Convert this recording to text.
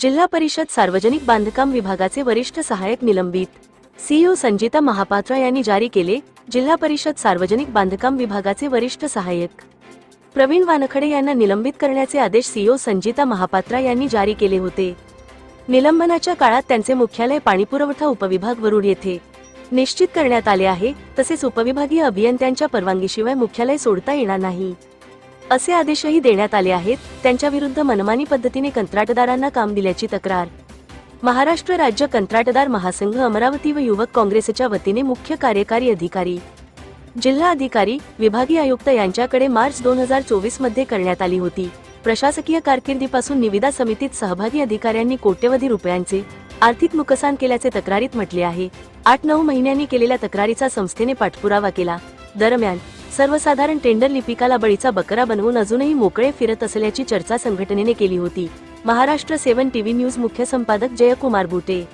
जिल्हा परिषद सार्वजनिक बांधकाम विभागाचे वरिष्ठ सहाय्यक निलंबित. सीईओ संजिता महापात्रा यांनी जारी केले जिल्हा परिषद सार्वजनिक बांधकाम विभागाचे वरिष्ठ सहाय्यक प्रवीण वानखडे यांना निलंबित करण्याचे आदेश सीईओ संजिता महापात्रा यांनी जारी केले होते. निलंबनाच्या काळात त्यांचे मुख्यालय पाणीपुरवठा उपविभाग वरुड येथे. निश्चित करण्यात आले आहे तसेच उपविभागीय अभियंत्यांच्या परवानगीशिवाय मुख्यालय सोडता येणार नाही. असे आदेशही देण्यात आले आहेत त्यांच्या विरुद्ध मनमानी पद्धतीने कंत्राटदारांना काम दिल्याची तक्रार. महाराष्ट्र राज्य कंत्राटदार महासंघ अमरावती व युवक काँग्रेसच्या वतीने मुख्य कार्यकारी अधिकारी जिल्हा अधिकारी विभागीय आयुक्त यांच्याकडे मार्च दोन हजार चोवीसमध्ये करण्यात आली होती. प्रशासकीय कारकिर्दीपासून निविदा समितीत सहभागी अधिकाऱ्यांनी कोट्यवधी रुपयांचे आर्थिक नुकसान केल्याचे तक्रारीत म्हटले आहे. आठ नऊ महिन्यांनी केलेल्या तक्रारीचा संस्थेने पाठपुरावा केला. दरम्यान सर्वसाधारण टेंडर लिपिकाला बळीचा बकरा बनवून अजूनही मोकळे फिरत असल्याची चर्चा संघटनेने केली होती. महाराष्ट्र सेवन टीव्ही न्यूज मुख्य संपादक जयकुमार बुटे.